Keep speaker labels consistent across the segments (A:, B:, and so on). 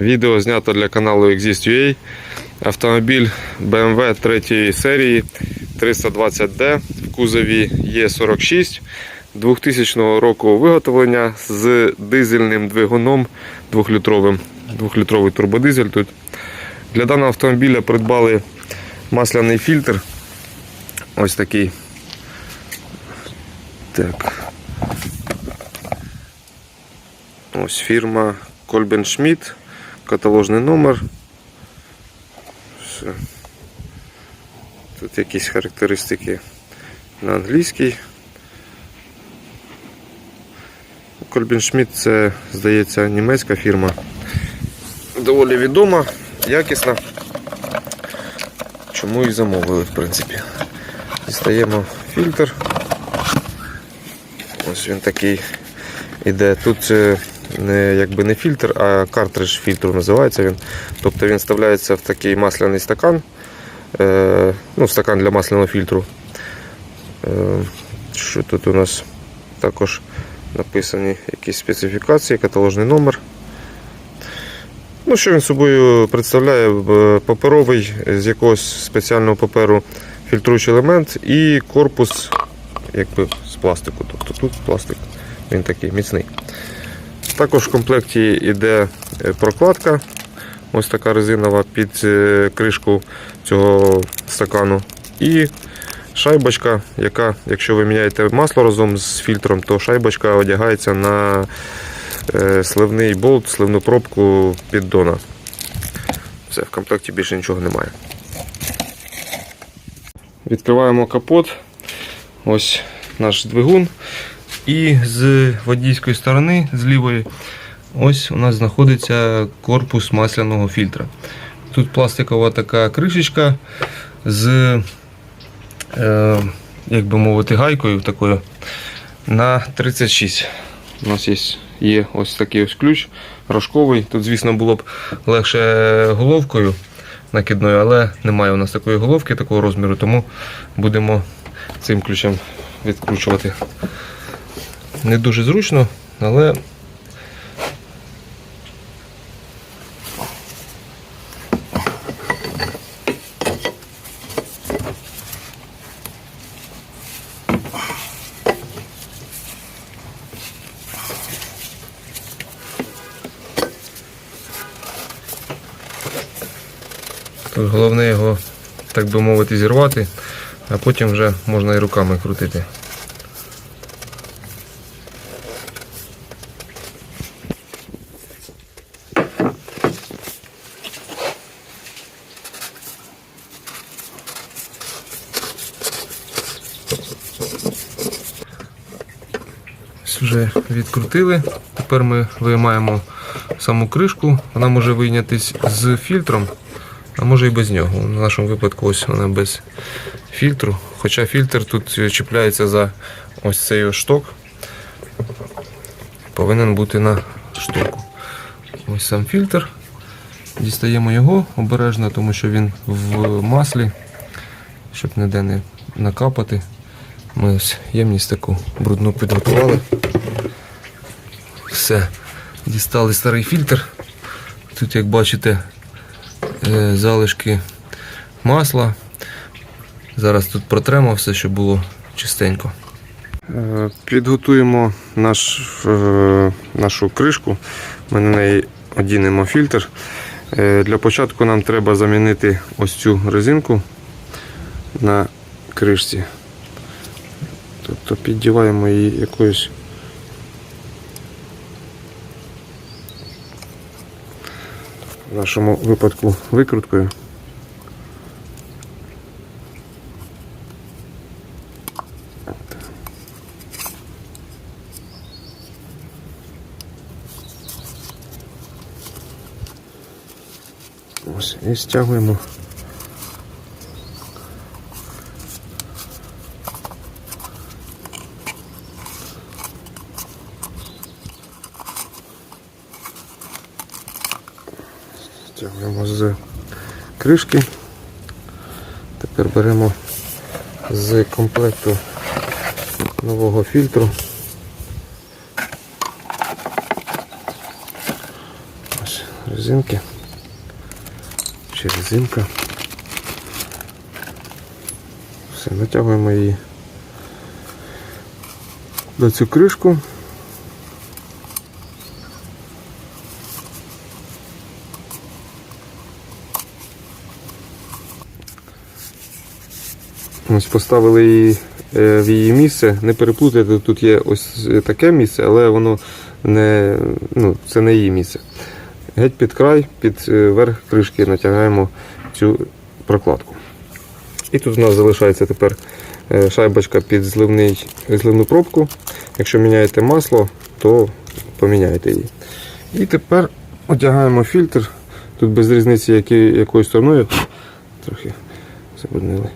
A: Відео знято для каналу Exist.ua. Автомобіль BMW 3 серії 320D в кузові Е46 2000 року виготовлення з дизельним двигуном 2-літровим. 2-літровий турбодизель тут. Для даного автомобіля придбали масляний фільтр. Ось такий. Так. Ось фірма Кольбен каталожний номер. Все. Тут якісь характеристики на англійській. Кольбен Шмідт це, здається, німецька фірма. Доволі відома, якісна. Чому і замовили, в принципі. Дістаємо фільтр. Ось він такий іде. Тут е, не, якби не фільтр, а картридж фільтру називається він. Тобто він вставляється в такий масляний стакан, е, ну, стакан для масляного фільтру. Е, що тут у нас також написані якісь специфікації, каталожний номер. Ну, що він собою представляє? Паперовий з якогось спеціального паперу фільтруючий елемент і корпус якби з пластику. Тобто тут пластик, він такий міцний. Також в комплекті йде е, прокладка, ось така резинова під е, кришку цього стакану. І шайбочка, яка, якщо ви міняєте масло разом з фільтром, то шайбочка одягається на е, сливний болт, сливну пробку піддона. Все, в комплекті більше нічого немає. Відкриваємо капот. Ось наш двигун. І з водійської сторони, з лівої, ось у нас знаходиться корпус масляного фільтра. Тут пластикова така кришечка з, е, як би мовити, гайкою такою на 36. У нас є, є ось такий ось ключ рожковий. Тут, звісно, було б легше головкою накидною, але немає у нас такої головки, такого розміру, тому будемо цим ключем відкручувати. Не дуже зручно, але тут головне його, так би мовити, зірвати, а потім вже можна і руками крутити. Вже відкрутили. Тепер ми виймаємо саму кришку. Вона може вийнятись з фільтром, а може і без нього. В нашому випадку ось вона без фільтру. Хоча фільтр тут чіпляється за ось цей ось шток. Повинен бути на штоку. Ось сам фільтр. Дістаємо його обережно, тому що він в маслі, щоб ніде не накапати. Ми ось ємність таку брудну підготували. Все. Дістали старий фільтр. Тут, як бачите, е, залишки масла. Зараз тут протремо все, щоб було чистенько. Е, Підготуємо наш, е, нашу кришку. Ми на неї одінемо фільтр. Для початку нам треба замінити ось цю резинку на кришці. Тобто піддіваємо її якоюсь нашому випадку викруткою. Ось і стягуємо. Стягуємо з кришки. Тепер беремо з комплекту нового фільтру. Ось резинки. Чи резинка. Все, натягуємо її на цю кришку. Ось поставили її е, в її місце. Не переплутайте, тут є ось таке місце, але воно не, ну, це не її місце. Геть під край, під е, верх кришки натягаємо цю прокладку. І тут у нас залишається тепер е, шайбочка під зливний, зливну пробку. Якщо міняєте масло, то поміняйте її. І тепер одягаємо фільтр. Тут без різниці, якою стороною. Трохи забруднили.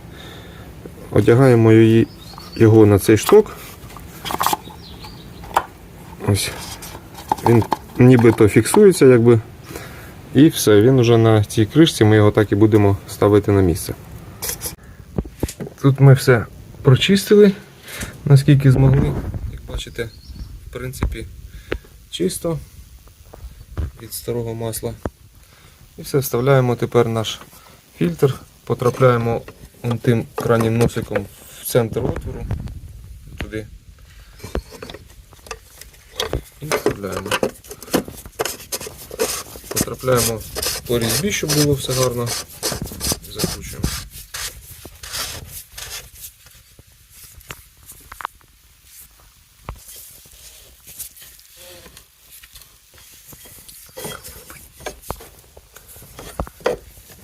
A: Одягаємо її, його на цей шток. Ось. Він нібито фіксується, якби. І все, він вже на цій кришці, ми його так і будемо ставити на місце. Тут ми все прочистили, наскільки змогли. Як бачите, в принципі, чисто від старого масла. І все, вставляємо тепер наш фільтр, потрапляємо он тим крайнім носиком в центр отвору, туди. І вставляємо. Потрапляємо по різьбі, щоб було все гарно. Закручуємо.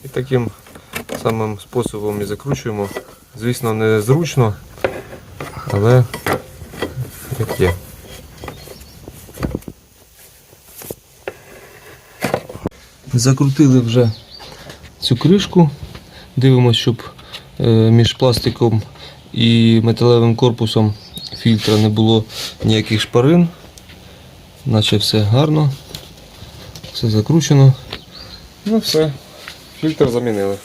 A: І таким самим способом і закручуємо. Звісно, не зручно, але як є. Закрутили вже цю кришку. Дивимося, щоб е, між пластиком і металевим корпусом фільтра не було ніяких шпарин. Наче все гарно, все закручено. Ну все, фільтр замінили.